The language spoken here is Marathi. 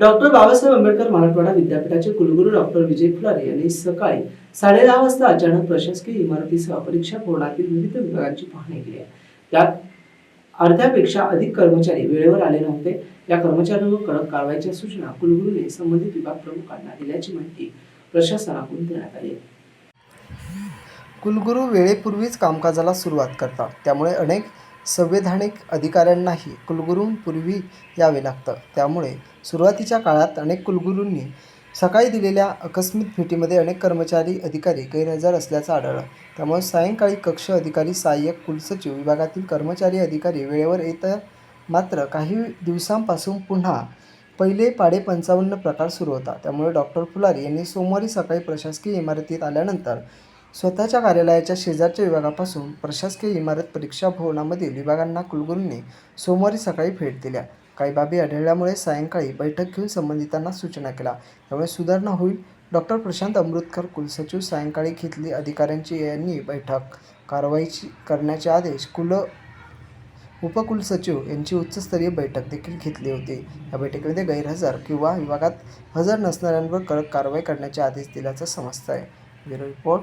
डॉक्टर बाबासाहेब आंबेडकर मराठवाडा विद्यापीठाचे कुलगुरू डॉक्टर विजय फुलारे यांनी सकाळी साडेदहा वाजता अचानक प्रशासकीय इमारतीसह परीक्षा भवनातील विविध विभागांची पाहणी केली त्यात अर्ध्यापेक्षा अधिक कर्मचारी वेळेवर आले नव्हते. या कर्मचाऱ्यांवर कडक कारवाईच्या सूचना कुलगुरूने संबंधित विभाग प्रमुखांना दिल्याची माहिती प्रशासनाकडून देण्यात आली कुलगुरू वेळेपूर्वीच कामकाजाला सुरुवात करतात. त्यामुळे अनेक संवैधानिक अधिकाऱ्यांनाही कुलगुरूंपूर्वी यावे लागतं. त्यामुळे सुरुवातीच्या काळात अनेक कुलगुरूंनी सकाळी दिलेल्या आकस्मिक भेटीमध्ये अनेक कर्मचारी अधिकारी गैरहजर असल्याचं आढळलं. त्यामुळे सायंकाळी कक्ष अधिकारी सहाय्यक कुलसचिव विभागातील कर्मचारी अधिकारी वेळेवर येत मात्र काही दिवसांपासून पुन्हा पहिले पाडे पंचावन्न प्रकार सुरू होता. त्यामुळे डॉक्टर फुलारी यांनी सोमवारी सकाळी प्रशासकीय इमारतीत आल्यानंतर स्वतःच्या कार्यालयाच्या शेजारच्या विभागापासून प्रशासकीय इमारत परीक्षा भवनामधील विभागांना कुलगुरूंनी सोमवारी सकाळी भेट दिल्या. काही बाबी आढळल्यामुळे सायंकाळी बैठक घेऊन संबंधितांना सूचना केल्या. त्यामुळे सुधारणा होईल. डॉक्टर प्रशांत अमृतकर कुलसचिव सायंकाळी घेतली अधिकाऱ्यांची यांनी बैठक. कारवाईची करण्याचे आदेश कुल उपकुलसचिव यांची उच्चस्तरीय बैठक देखील घेतली होती. या बैठकीमध्ये गैरहजर किंवा विभागात हजर नसणाऱ्यांवर कडक कारवाई करण्याचे आदेश दिल्याचं समजतं आहे bureau report.